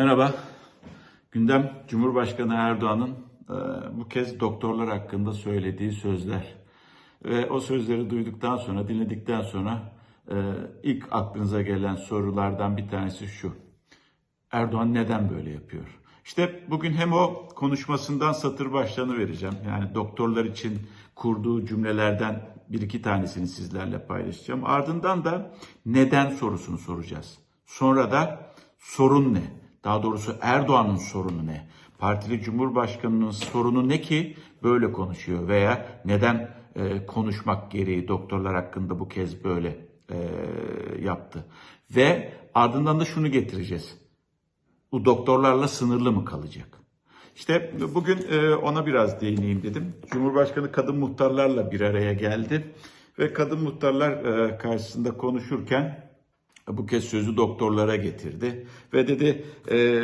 Merhaba. Gündem Cumhurbaşkanı Erdoğan'ın e, bu kez doktorlar hakkında söylediği sözler. Ve o sözleri duyduktan sonra, dinledikten sonra e, ilk aklınıza gelen sorulardan bir tanesi şu. Erdoğan neden böyle yapıyor? İşte bugün hem o konuşmasından satır başlarını vereceğim. Yani doktorlar için kurduğu cümlelerden bir iki tanesini sizlerle paylaşacağım. Ardından da neden sorusunu soracağız. Sonra da sorun ne? Daha doğrusu Erdoğan'ın sorunu ne? Partili Cumhurbaşkanı'nın sorunu ne ki böyle konuşuyor veya neden e, konuşmak gereği doktorlar hakkında bu kez böyle e, yaptı? Ve ardından da şunu getireceğiz bu doktorlarla sınırlı mı kalacak? İşte bugün e, ona biraz değineyim dedim. Cumhurbaşkanı kadın muhtarlarla bir araya geldi ve kadın muhtarlar e, karşısında konuşurken bu kez sözü doktorlara getirdi ve dedi e,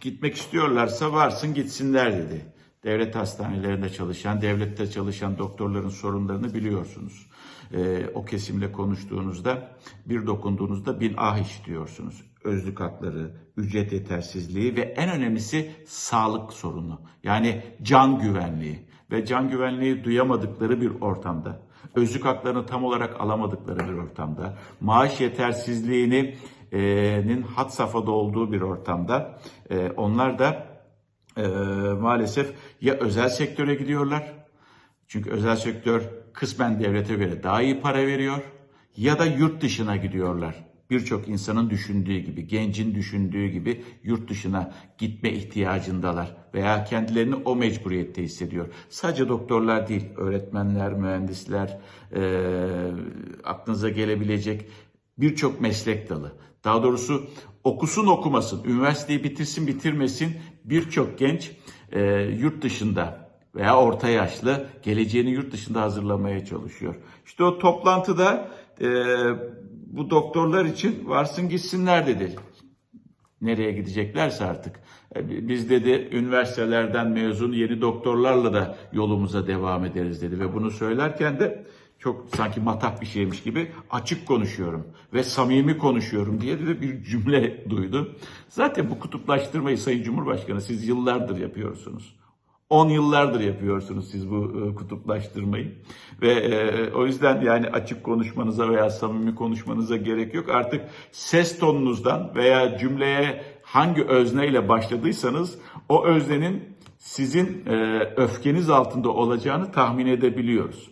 gitmek istiyorlarsa varsın gitsinler dedi. Devlet hastanelerinde çalışan, devlette çalışan doktorların sorunlarını biliyorsunuz. E, o kesimle konuştuğunuzda, bir dokunduğunuzda bin ah işitiyorsunuz. Özlük hakları, ücret yetersizliği ve en önemlisi sağlık sorunu. Yani can güvenliği ve can güvenliği duyamadıkları bir ortamda, özlük haklarını tam olarak alamadıkları bir ortamda, maaş yetersizliğinin hat safhada olduğu bir ortamda e, onlar da e, maalesef ya özel sektöre gidiyorlar, çünkü özel sektör kısmen devlete göre daha iyi para veriyor ya da yurt dışına gidiyorlar. Birçok insanın düşündüğü gibi, gencin düşündüğü gibi yurt dışına gitme ihtiyacındalar veya kendilerini o mecburiyette hissediyor. Sadece doktorlar değil, öğretmenler, mühendisler, e, aklınıza gelebilecek birçok meslek dalı. Daha doğrusu okusun okumasın, üniversiteyi bitirsin bitirmesin birçok genç e, yurt dışında veya orta yaşlı geleceğini yurt dışında hazırlamaya çalışıyor. İşte o toplantıda e, bu doktorlar için varsın gitsinler dedi. Nereye gideceklerse artık. E, Biz dedi üniversitelerden mezun yeni doktorlarla da yolumuza devam ederiz dedi. Ve bunu söylerken de çok sanki matah bir şeymiş gibi açık konuşuyorum ve samimi konuşuyorum diye de bir cümle duydu. Zaten bu kutuplaştırmayı Sayın Cumhurbaşkanı siz yıllardır yapıyorsunuz. 10 yıllardır yapıyorsunuz siz bu e, kutuplaştırmayı ve e, o yüzden yani açık konuşmanıza veya samimi konuşmanıza gerek yok. Artık ses tonunuzdan veya cümleye hangi özneyle başladıysanız o öznenin sizin e, öfkeniz altında olacağını tahmin edebiliyoruz.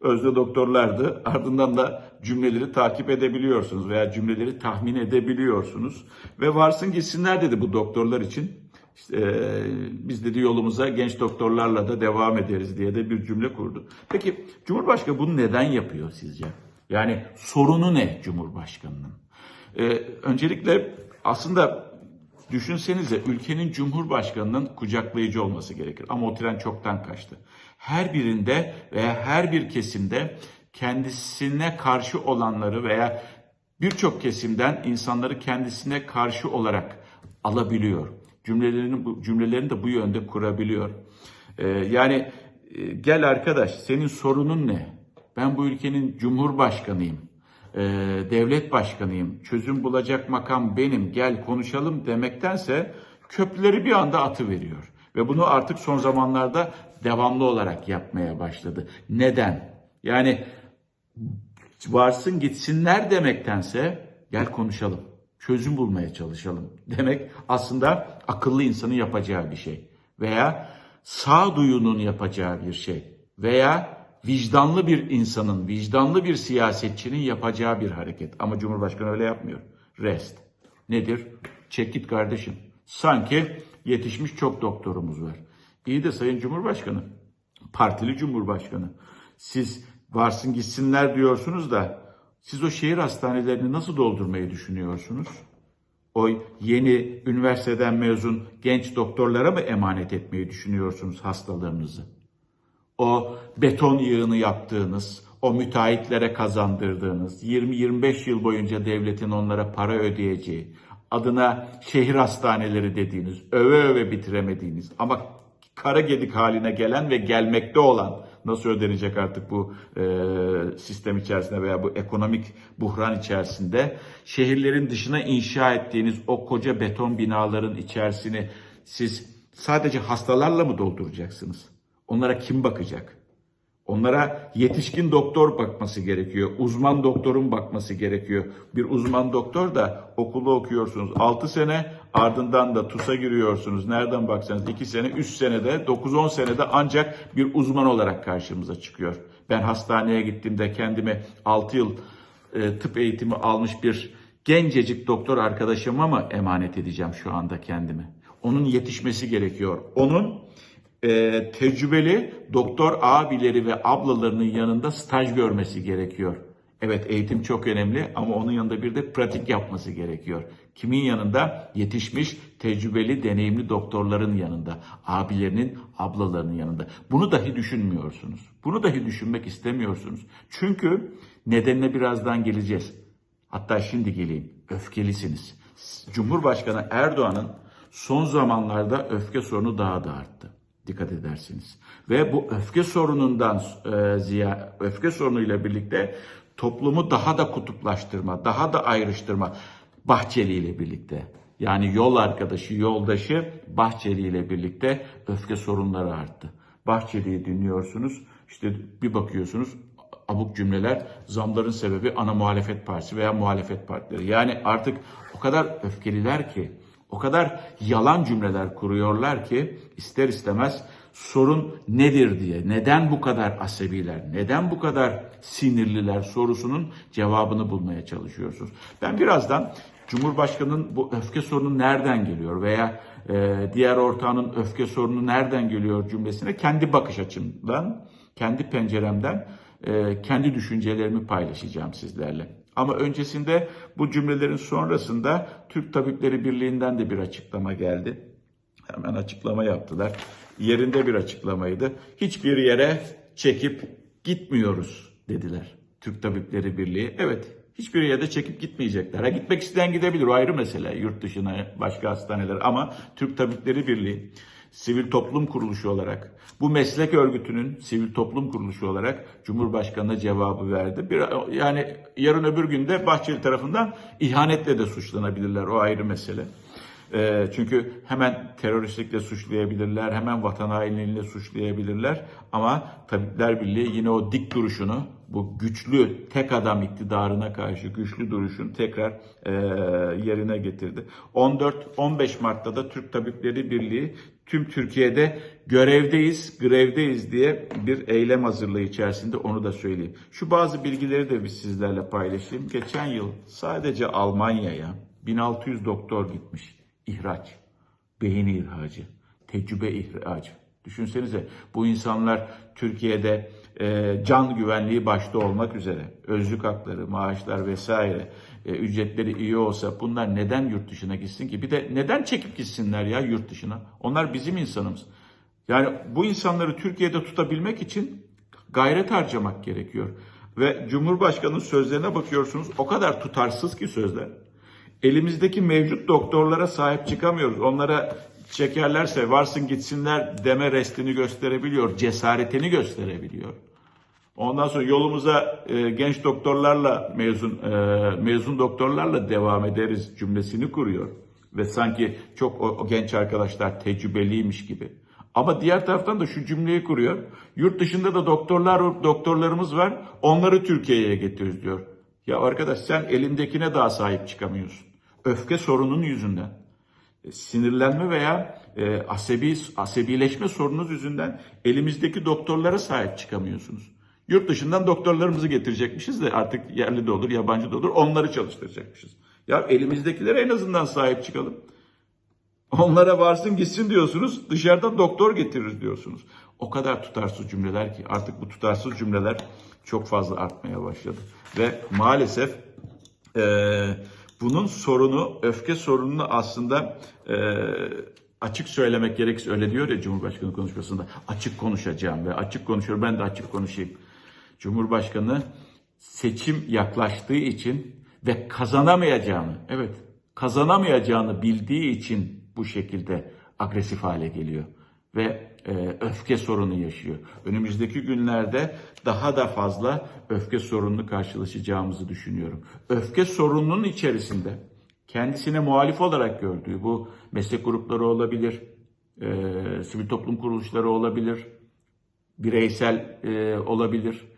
Özde doktorlardı. Ardından da cümleleri takip edebiliyorsunuz veya cümleleri tahmin edebiliyorsunuz. Ve varsın gitsinler dedi bu doktorlar için. İşte, e, biz dedi yolumuza genç doktorlarla da devam ederiz diye de bir cümle kurdu. Peki Cumhurbaşkanı bunu neden yapıyor sizce? Yani sorunu ne Cumhurbaşkanının? E, öncelikle aslında düşünsenize ülkenin Cumhurbaşkanının kucaklayıcı olması gerekir. Ama o tren çoktan kaçtı. Her birinde veya her bir kesimde kendisine karşı olanları veya birçok kesimden insanları kendisine karşı olarak alabiliyor cümlelerini cümlelerini de bu yönde kurabiliyor. Ee, yani e, gel arkadaş senin sorunun ne? Ben bu ülkenin cumhurbaşkanıyım. Ee, devlet başkanıyım. Çözüm bulacak makam benim. Gel konuşalım demektense köprüleri bir anda atı veriyor. Ve bunu artık son zamanlarda devamlı olarak yapmaya başladı. Neden? Yani varsın gitsinler demektense gel konuşalım çözüm bulmaya çalışalım demek aslında akıllı insanın yapacağı bir şey. Veya sağduyunun yapacağı bir şey. Veya vicdanlı bir insanın, vicdanlı bir siyasetçinin yapacağı bir hareket. Ama Cumhurbaşkanı öyle yapmıyor. Rest. Nedir? Çek git kardeşim. Sanki yetişmiş çok doktorumuz var. İyi de Sayın Cumhurbaşkanı, partili Cumhurbaşkanı, siz varsın gitsinler diyorsunuz da siz o şehir hastanelerini nasıl doldurmayı düşünüyorsunuz? O yeni üniversiteden mezun genç doktorlara mı emanet etmeyi düşünüyorsunuz hastalarınızı? O beton yığını yaptığınız, o müteahhitlere kazandırdığınız, 20-25 yıl boyunca devletin onlara para ödeyeceği, adına şehir hastaneleri dediğiniz, öve öve bitiremediğiniz ama kara gedik haline gelen ve gelmekte olan nasıl ödenecek artık bu e, sistem içerisinde veya bu ekonomik buhran içerisinde şehirlerin dışına inşa ettiğiniz o koca beton binaların içerisini siz sadece hastalarla mı dolduracaksınız? Onlara kim bakacak? Onlara yetişkin doktor bakması gerekiyor. Uzman doktorun bakması gerekiyor. Bir uzman doktor da okulu okuyorsunuz 6 sene ardından da TUS'a giriyorsunuz. Nereden baksanız 2 sene 3 senede 9-10 senede ancak bir uzman olarak karşımıza çıkıyor. Ben hastaneye gittiğimde kendime 6 yıl e, tıp eğitimi almış bir gencecik doktor arkadaşıma mı emanet edeceğim şu anda kendimi? Onun yetişmesi gerekiyor. Onun e, tecrübeli doktor abileri ve ablalarının yanında staj görmesi gerekiyor. Evet eğitim çok önemli ama onun yanında bir de pratik yapması gerekiyor. Kimin yanında? Yetişmiş, tecrübeli, deneyimli doktorların yanında, abilerinin, ablalarının yanında. Bunu dahi düşünmüyorsunuz. Bunu dahi düşünmek istemiyorsunuz. Çünkü nedenine birazdan geleceğiz. Hatta şimdi geleyim. Öfkelisiniz. Cumhurbaşkanı Erdoğan'ın son zamanlarda öfke sorunu daha da arttı. Dikkat edersiniz. Ve bu öfke sorunundan e, ziya, öfke sorunuyla birlikte toplumu daha da kutuplaştırma, daha da ayrıştırma Bahçeli ile birlikte. Yani yol arkadaşı, yoldaşı Bahçeli ile birlikte öfke sorunları arttı. Bahçeli'yi dinliyorsunuz, işte bir bakıyorsunuz abuk cümleler zamların sebebi ana muhalefet partisi veya muhalefet partileri. Yani artık o kadar öfkeliler ki, o kadar yalan cümleler kuruyorlar ki ister istemez sorun nedir diye, neden bu kadar asabiler, neden bu kadar sinirliler sorusunun cevabını bulmaya çalışıyorsunuz. Ben birazdan Cumhurbaşkanı'nın bu öfke sorunu nereden geliyor veya e, diğer ortağının öfke sorunu nereden geliyor cümlesine kendi bakış açımdan, kendi penceremden e, kendi düşüncelerimi paylaşacağım sizlerle. Ama öncesinde bu cümlelerin sonrasında Türk Tabipleri Birliği'nden de bir açıklama geldi. Hemen açıklama yaptılar. Yerinde bir açıklamaydı. Hiçbir yere çekip gitmiyoruz dediler. Türk Tabipleri Birliği. Evet hiçbir yere çekip gitmeyecekler. Ha, gitmek isteyen gidebilir o ayrı mesele. Yurt dışına başka hastaneler ama Türk Tabipleri Birliği sivil toplum kuruluşu olarak, bu meslek örgütünün sivil toplum kuruluşu olarak Cumhurbaşkanı'na cevabı verdi. Bir, yani yarın öbür günde Bahçeli tarafından ihanetle de suçlanabilirler. O ayrı mesele. E, çünkü hemen teröristlikle suçlayabilirler, hemen vatan hainliğiyle suçlayabilirler. Ama Tabipler Birliği yine o dik duruşunu, bu güçlü tek adam iktidarına karşı güçlü duruşunu tekrar e, yerine getirdi. 14-15 Mart'ta da Türk Tabipleri Birliği tüm Türkiye'de görevdeyiz, grevdeyiz diye bir eylem hazırlığı içerisinde onu da söyleyeyim. Şu bazı bilgileri de biz sizlerle paylaşayım. Geçen yıl sadece Almanya'ya 1600 doktor gitmiş. İhraç, beyin ihracı, tecrübe ihracı. Düşünsenize bu insanlar Türkiye'de e, can güvenliği başta olmak üzere özlük hakları, maaşlar vesaire e, ücretleri iyi olsa bunlar neden yurt dışına gitsin ki? Bir de neden çekip gitsinler ya yurt dışına? Onlar bizim insanımız. Yani bu insanları Türkiye'de tutabilmek için gayret harcamak gerekiyor. Ve Cumhurbaşkanı'nın sözlerine bakıyorsunuz o kadar tutarsız ki sözler. Elimizdeki mevcut doktorlara sahip çıkamıyoruz. Onlara çekerlerse varsın gitsinler deme restini gösterebiliyor, cesaretini gösterebiliyor. Ondan sonra yolumuza e, genç doktorlarla mezun e, mezun doktorlarla devam ederiz cümlesini kuruyor ve sanki çok o, o genç arkadaşlar tecrübeliymiş gibi. Ama diğer taraftan da şu cümleyi kuruyor. Yurt dışında da doktorlar doktorlarımız var. Onları Türkiye'ye getiriyoruz diyor. Ya arkadaş sen elindekine daha sahip çıkamıyorsun. Öfke sorunun yüzünden. E, sinirlenme veya e, asebi asebileşme sorununuz yüzünden elimizdeki doktorlara sahip çıkamıyorsunuz. Yurt dışından doktorlarımızı getirecekmişiz de artık yerli de olur, yabancı da olur. Onları çalıştıracakmışız. Ya elimizdekilere en azından sahip çıkalım. Onlara varsın gitsin diyorsunuz. Dışarıdan doktor getiririz diyorsunuz. O kadar tutarsız cümleler ki artık bu tutarsız cümleler çok fazla artmaya başladı. Ve maalesef e, bunun sorunu, öfke sorununu aslında e, açık söylemek gerekirse öyle diyor ya Cumhurbaşkanı konuşmasında. Açık konuşacağım ve açık konuşuyorum. Ben de açık konuşayım. Cumhurbaşkanı seçim yaklaştığı için ve kazanamayacağını, evet kazanamayacağını bildiği için bu şekilde agresif hale geliyor. Ve e, öfke sorunu yaşıyor. Önümüzdeki günlerde daha da fazla öfke sorununu karşılaşacağımızı düşünüyorum. Öfke sorununun içerisinde kendisine muhalif olarak gördüğü bu meslek grupları olabilir, e, sivil toplum kuruluşları olabilir, bireysel e, olabilir.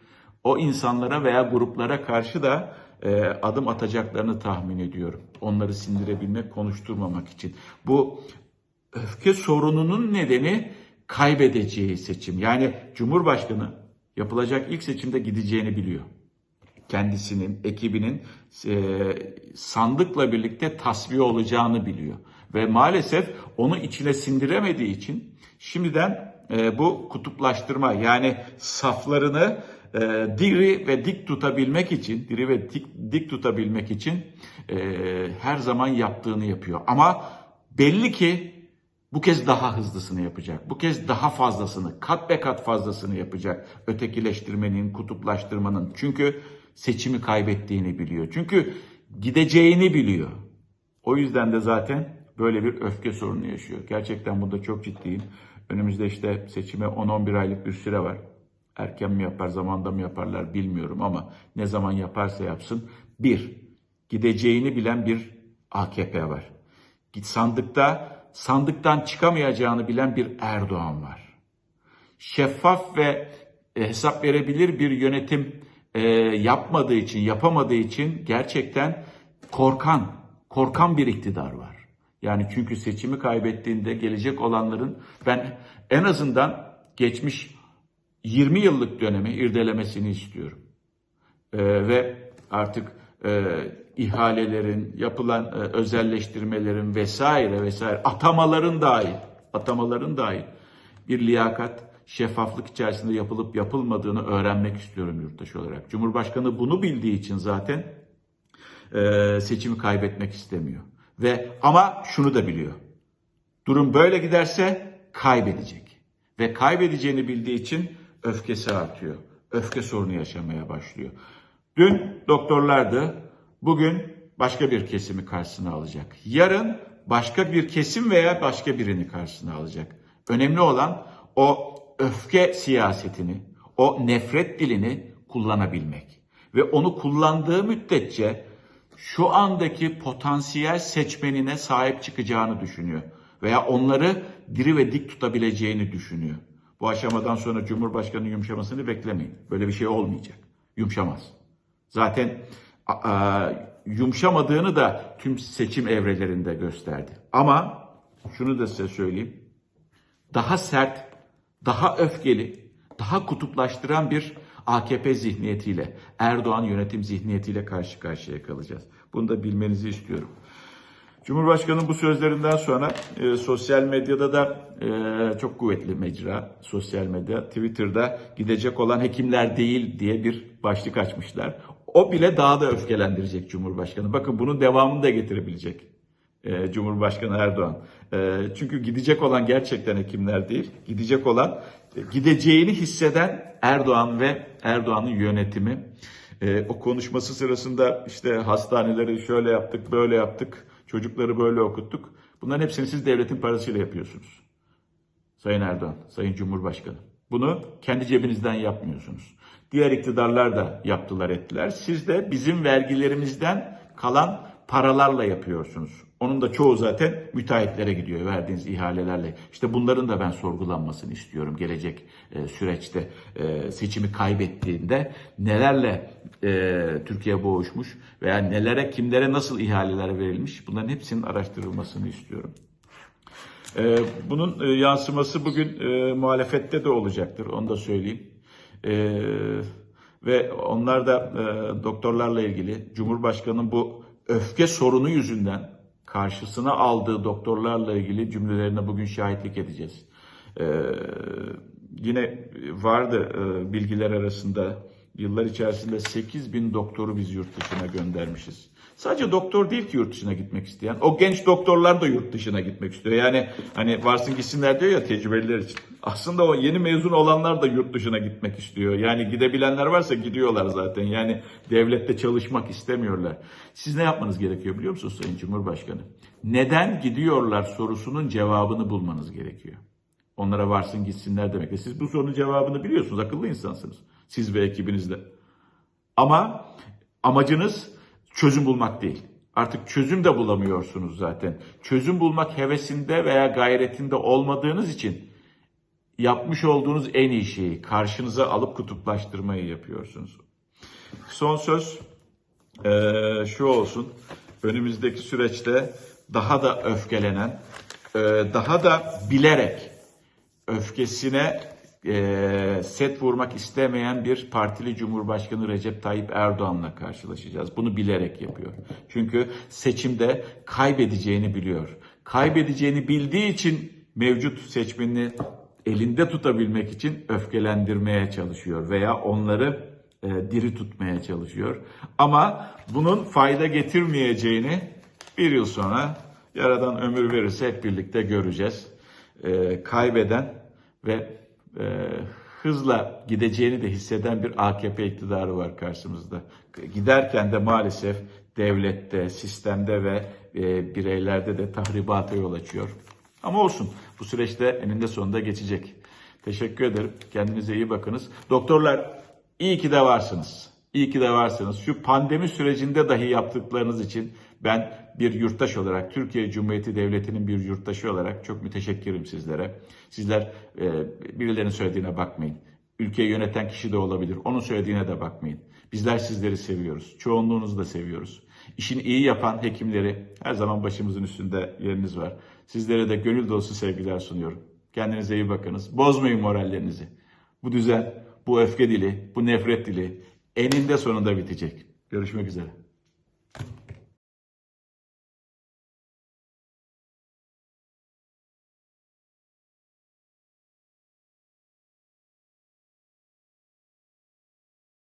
O insanlara veya gruplara karşı da e, adım atacaklarını tahmin ediyorum. Onları sindirebilmek, konuşturmamak için. Bu öfke sorununun nedeni kaybedeceği seçim. Yani Cumhurbaşkanı yapılacak ilk seçimde gideceğini biliyor. Kendisinin, ekibinin e, sandıkla birlikte tasfiye olacağını biliyor. Ve maalesef onu içine sindiremediği için şimdiden e, bu kutuplaştırma yani saflarını e, diri ve dik tutabilmek için, diri ve dik, dik tutabilmek için e, her zaman yaptığını yapıyor. Ama belli ki bu kez daha hızlısını yapacak. Bu kez daha fazlasını, kat be kat fazlasını yapacak. Ötekileştirmenin, kutuplaştırmanın. Çünkü seçimi kaybettiğini biliyor. Çünkü gideceğini biliyor. O yüzden de zaten böyle bir öfke sorunu yaşıyor. Gerçekten bunda çok ciddiyim. Önümüzde işte seçime 10-11 aylık bir süre var. Erken mi yapar, zamanda mı yaparlar bilmiyorum ama ne zaman yaparsa yapsın. Bir, gideceğini bilen bir AKP var. Git sandıkta, sandıktan çıkamayacağını bilen bir Erdoğan var. Şeffaf ve e, hesap verebilir bir yönetim e, yapmadığı için, yapamadığı için gerçekten korkan, korkan bir iktidar var. Yani çünkü seçimi kaybettiğinde gelecek olanların ben en azından geçmiş 20 yıllık dönemi irdelemesini istiyorum. Ee, ve artık e, ihalelerin, yapılan e, özelleştirmelerin vesaire vesaire atamaların dahil, atamaların dahil bir liyakat, şeffaflık içerisinde yapılıp yapılmadığını öğrenmek istiyorum yurttaş olarak. Cumhurbaşkanı bunu bildiği için zaten e, seçimi kaybetmek istemiyor. Ve ama şunu da biliyor. Durum böyle giderse kaybedecek. Ve kaybedeceğini bildiği için öfkesi artıyor. Öfke sorunu yaşamaya başlıyor. Dün doktorlardı. Bugün başka bir kesimi karşısına alacak. Yarın başka bir kesim veya başka birini karşısına alacak. Önemli olan o öfke siyasetini, o nefret dilini kullanabilmek. Ve onu kullandığı müddetçe şu andaki potansiyel seçmenine sahip çıkacağını düşünüyor. Veya onları diri ve dik tutabileceğini düşünüyor. Bu aşamadan sonra Cumhurbaşkanı'nın yumuşamasını beklemeyin. Böyle bir şey olmayacak. Yumuşamaz. Zaten a, a, yumuşamadığını da tüm seçim evrelerinde gösterdi. Ama şunu da size söyleyeyim. Daha sert, daha öfkeli, daha kutuplaştıran bir AKP zihniyetiyle, Erdoğan yönetim zihniyetiyle karşı karşıya kalacağız. Bunu da bilmenizi istiyorum. Cumhurbaşkanının bu sözlerinden sonra e, sosyal medyada da e, çok kuvvetli mecra, sosyal medya, Twitter'da gidecek olan hekimler değil diye bir başlık açmışlar. O bile daha da öfkelendirecek Cumhurbaşkanı. Bakın bunun devamını da getirebilecek e, Cumhurbaşkanı Erdoğan. E, çünkü gidecek olan gerçekten hekimler değil, gidecek olan e, gideceğini hisseden Erdoğan ve Erdoğan'ın yönetimi. E, o konuşması sırasında işte hastaneleri şöyle yaptık, böyle yaptık, çocukları böyle okuttuk. Bunların hepsini siz devletin parasıyla yapıyorsunuz. Sayın Erdoğan, Sayın Cumhurbaşkanı. Bunu kendi cebinizden yapmıyorsunuz. Diğer iktidarlar da yaptılar ettiler. Siz de bizim vergilerimizden kalan paralarla yapıyorsunuz. Onun da çoğu zaten müteahhitlere gidiyor verdiğiniz ihalelerle. İşte bunların da ben sorgulanmasını istiyorum gelecek e, süreçte e, seçimi kaybettiğinde nelerle e, Türkiye boğuşmuş veya nelere kimlere nasıl ihaleler verilmiş bunların hepsinin araştırılmasını istiyorum. E, bunun e, yansıması bugün e, muhalefette de olacaktır onu da söyleyeyim. E, ve onlar da e, doktorlarla ilgili Cumhurbaşkanı'nın bu öfke sorunu yüzünden karşısına aldığı doktorlarla ilgili cümlelerine bugün şahitlik edeceğiz. Ee, yine vardı e, bilgiler arasında yıllar içerisinde 8 bin doktoru biz yurt dışına göndermişiz. Sadece doktor değil ki yurt dışına gitmek isteyen. O genç doktorlar da yurt dışına gitmek istiyor. Yani hani varsın gitsinler diyor ya tecrübeliler için. Aslında o yeni mezun olanlar da yurt dışına gitmek istiyor. Yani gidebilenler varsa gidiyorlar zaten. Yani devlette çalışmak istemiyorlar. Siz ne yapmanız gerekiyor biliyor musunuz Sayın Cumhurbaşkanı? Neden gidiyorlar sorusunun cevabını bulmanız gerekiyor. Onlara varsın gitsinler demek. E siz bu sorunun cevabını biliyorsunuz. Akıllı insansınız. Siz ve ekibinizle. Ama amacınız çözüm bulmak değil. Artık çözüm de bulamıyorsunuz zaten. Çözüm bulmak hevesinde veya gayretinde olmadığınız için yapmış olduğunuz en iyi şeyi karşınıza alıp kutuplaştırmayı yapıyorsunuz. Son söz eee, şu olsun. Önümüzdeki süreçte daha da öfkelenen, eee, daha da bilerek öfkesine eee, set vurmak istemeyen bir partili Cumhurbaşkanı Recep Tayyip Erdoğan'la karşılaşacağız. Bunu bilerek yapıyor. Çünkü seçimde kaybedeceğini biliyor. Kaybedeceğini bildiği için mevcut seçmenini elinde tutabilmek için öfkelendirmeye çalışıyor veya onları e, diri tutmaya çalışıyor. Ama bunun fayda getirmeyeceğini bir yıl sonra Yaradan ömür verirse hep birlikte göreceğiz. E, kaybeden ve e, hızla gideceğini de hisseden bir AKP iktidarı var karşımızda. Giderken de maalesef devlette, sistemde ve e, bireylerde de tahribata yol açıyor. Ama olsun bu süreçte eninde sonunda geçecek. Teşekkür ederim. Kendinize iyi bakınız. Doktorlar iyi ki de varsınız. İyi ki de varsınız. Şu pandemi sürecinde dahi yaptıklarınız için ben bir yurttaş olarak, Türkiye Cumhuriyeti Devleti'nin bir yurttaşı olarak çok müteşekkirim sizlere. Sizler e, birilerinin söylediğine bakmayın. Ülkeyi yöneten kişi de olabilir. Onun söylediğine de bakmayın. Bizler sizleri seviyoruz. Çoğunluğunuzu da seviyoruz. İşini iyi yapan hekimleri her zaman başımızın üstünde yeriniz var. Sizlere de gönül dolusu sevgiler sunuyorum. Kendinize iyi bakınız. Bozmayın morallerinizi. Bu düzen, bu öfke dili, bu nefret dili eninde sonunda bitecek. Görüşmek üzere.